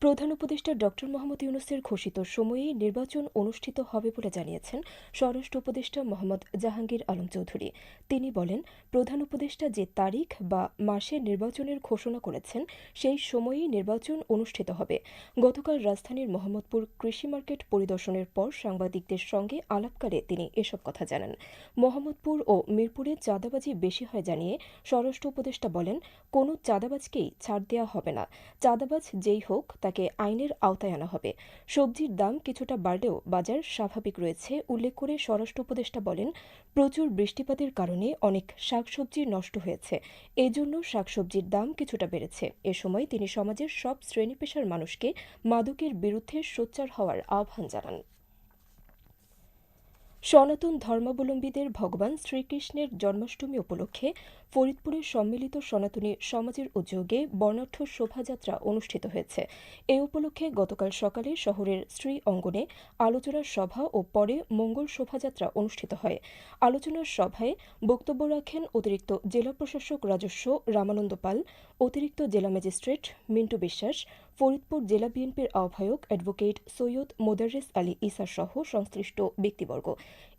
প্রধান উপদেষ্টা ড মোহাম্মদ ইউনুসের ঘোষিত সময়েই নির্বাচন অনুষ্ঠিত হবে বলে জানিয়েছেন স্বরাষ্ট্র উপদেষ্টা মোহাম্মদ জাহাঙ্গীর আলম চৌধুরী। তিনি বলেন, প্রধান উপদেষ্টা যে তারিখ বা মাসে নির্বাচনের ঘোষণা করেছেন, সেই সময়েই নির্বাচন অনুষ্ঠিত হবে। গতকাল রাজধানীর মোহাম্মদপুর কৃষি মার্কেট পরিদর্শনের পর সাংবাদিকদের সঙ্গে আলাপকালে তিনি এসব কথা জানান। মোহাম্মদপুর ও মিরপুরে চাঁদাবাজি বেশি হয় জানিয়ে স্বরাষ্ট্র উপদেষ্টা বলেন, কোনো চাঁদাবাজকেই ছাড় দেওয়া হবে না। চাঁদাবাজ যেই হোক তাকে আইনের আওতায় আনা হবে। সবজির দাম কিছুটা বাড়লেও বাজার স্বাভাবিক রয়েছে, উল্লেখ করে স্বরাষ্ট্র উপদেষ্টা বলেন, প্রচুর বৃষ্টিপাতের কারণে অনেক শাকসবজি নষ্ট হয়েছে। এজন্য শাকসবজির দাম কিছুটা বেড়েছে। এ সময় তিনি সমাজের সব শ্রেণি পেশার মানুষকে মাদকের বিরুদ্ধে সোচ্চার হওয়ার আহ্বান জানান। সনাতন ধর্মাবলম্বীদের ভগবান শ্রীকৃষ্ণের জন্মাষ্টমী উপলক্ষে ফরিদপুরের সম্মিলিত সনাতনী সমাজের উদ্যোগে বর্ণাঢ্য শোভাযাত্রা অনুষ্ঠিত হয়েছে। এ উপলক্ষে গতকাল সকালে শহরের শ্রী অঙ্গনে আলোচনার সভা ও পরে মঙ্গল শোভাযাত্রা অনুষ্ঠিত হয়। আলোচনার সভায় বক্তব্য রাখেন অতিরিক্ত জেলা প্রশাসক রাজস্ব রামানন্দ পাল, অতিরিক্ত জেলা ম্যাজিস্ট্রেট মিন্টু বিশ্বাস, ফরিদপুর জেলা বিএনপির আহ্বায়ক অ্যাডভোকেট সৈয়দ মোদারেস আলী ইসা সহ সংশ্লিষ্ট ব্যক্তিবর্গ।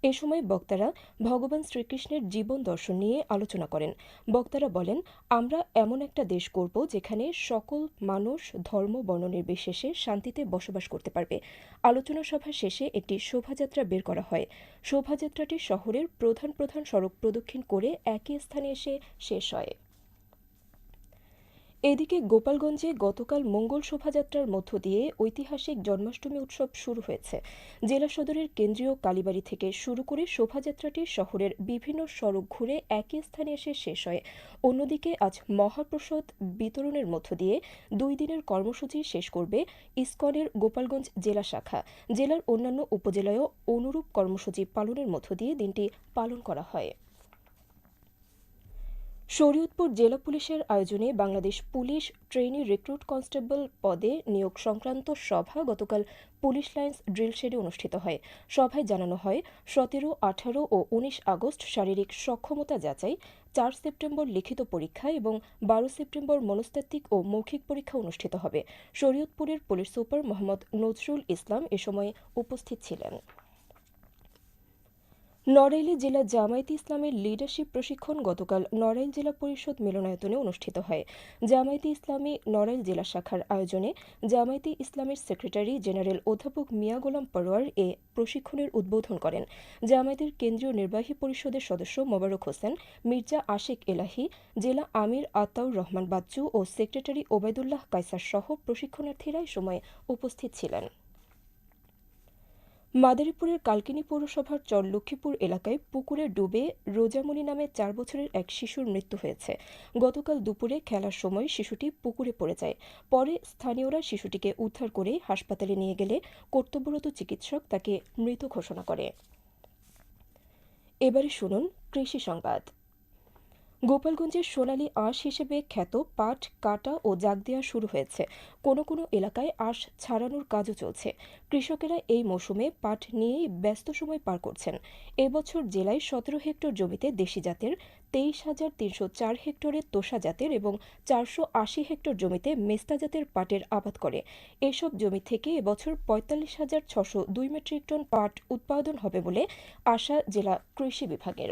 এ সময় বক্তারা ভগবান শ্রীকৃষ্ণের জীবন দর্শন নিয়ে আলোচনা করেন। বক্তারা বলেন, আমরা এমন একটা দেশ করব যেখানে সকল মানুষ ধর্ম বর্ণনের বিশেষে শান্তিতে বসবাস করতে পারবে। আলোচনা সভা শেষে একটি শোভাযাত্রা বের করা হয়। শোভাযাত্রাটি শহরের প্রধান প্রধান সড়ক প্রদক্ষিণ করে একই স্থানে এসে শেষ হয়। এদিকে গোপালগঞ্জে গতকাল মঙ্গল শোভাযাত্রার মধ্য দিয়ে ঐতিহাসিক জন্মাষ্টমী উৎসব শুরু হয়েছে। জেলা সদরের কেন্দ্রীয় কালীবাড়ি থেকে শুরু করে শোভাযাত্রাটি শহরের বিভিন্ন সড়ক ঘুরে একই স্থানে এসে শেষ হয়। অন্যদিকে আজ মহাপ্রসাদ বিতরণের মধ্য দিয়ে দুই দিনের কর্মসূচি শেষ করবে ইসকনের গোপালগঞ্জ জেলা শাখা। জেলার অন্যান্য উপজেলায়ও অনুরূপ কর্মসূচি পালনের মধ্য দিয়ে দিনটি পালন করা হয়। শরীয়তপুর জেলা পুলিশের আয়োজনে Bangladesh police trainee recruit constable পদে নিয়োগ সংক্রান্ত সভা গতকাল পুলিশ লাইন্স ড্রিল শেডে অনুষ্ঠিত হয়। সভায় জানানো হয়, সতেরো, আঠারো ও উনিশ আগস্ট শারীরিক সক্ষমতা যাচাই, চার সেপ্টেম্বর লিখিত পরীক্ষা এবং বারো সেপ্টেম্বর মনস্তাত্ত্বিক ও মৌখিক পরীক্ষা অনুষ্ঠিত হবে। শরীয়তপুরের পুলিশ সুপার মোহাম্মদ নজরুল ইসলাম এ সময় উপস্থিত ছিলেন। নড়াইলে জেলা জামায়াতে ইসলামের লিডারশিপ প্রশিক্ষণ গতকাল নড়াইল জেলা পরিষদ মিলনায়তনে অনুষ্ঠিত হয়। জামায়াতে ইসলামী নড়াইল জেলা শাখার আয়োজনে জামায়াতে ইসলামের সেক্রেটারি জেনারেল অধ্যাপক মিয়া গোলাম পরোয়ার এ প্রশিক্ষণের উদ্বোধন করেন। জামায়াতের কেন্দ্রীয় নির্বাহী পরিষদের সদস্য মোবারক হোসেন, মির্জা আশেক এলাহি, জেলা আমির আতাউর রহমান বাচ্চু ও সেক্রেটারি ওবায়দুল্লাহ কাইসার সহ প্রশিক্ষণার্থীরা সময় উপস্থিত ছিলেন। মাদারীপুরের কালকিনি পৌরসভার চর লক্ষ্মীপুর এলাকায় পুকুরে ডুবে রোজামণি নামে চার বছরের এক শিশুর মৃত্যু হয়েছে। গতকাল দুপুরে খেলার সময় শিশুটি পুকুরে পড়ে যায়। পরে স্থানীয়রা শিশুটিকে উদ্ধার করে হাসপাতালে নিয়ে গেলে কর্তব্যরত চিকিৎসক তাকে মৃত ঘোষণা করে। এবারে শুনুন কৃষি সংবাদ। গোপালগঞ্জের সোনালী আঁশ হিসেবে খ্যাত পাট, কাটা ও জাগ দেওয়া শুরু হয়েছে। কোনো কোনো এলাকায় আঁশ ছাড়ানোর কাজও চলছে। কৃষকেরা এই মৌসুমে পাট নিয়েই ব্যস্ত সময় পার করছেন। এবছর জেলায় সতেরো হেক্টর জমিতে দেশি জাতের, তেইশ হাজার তিনশো চার হেক্টরে তোষা জাতের এবং চারশো আশি হেক্টর জমিতে মেস্তা জাতের পাটের আবাদ করে। এসব জমি থেকে এবছর পঁয়তাল্লিশ হাজার ছশো দুই মেট্রিক টন পাট উৎপাদন হবে বলে আশা জেলা কৃষি বিভাগের।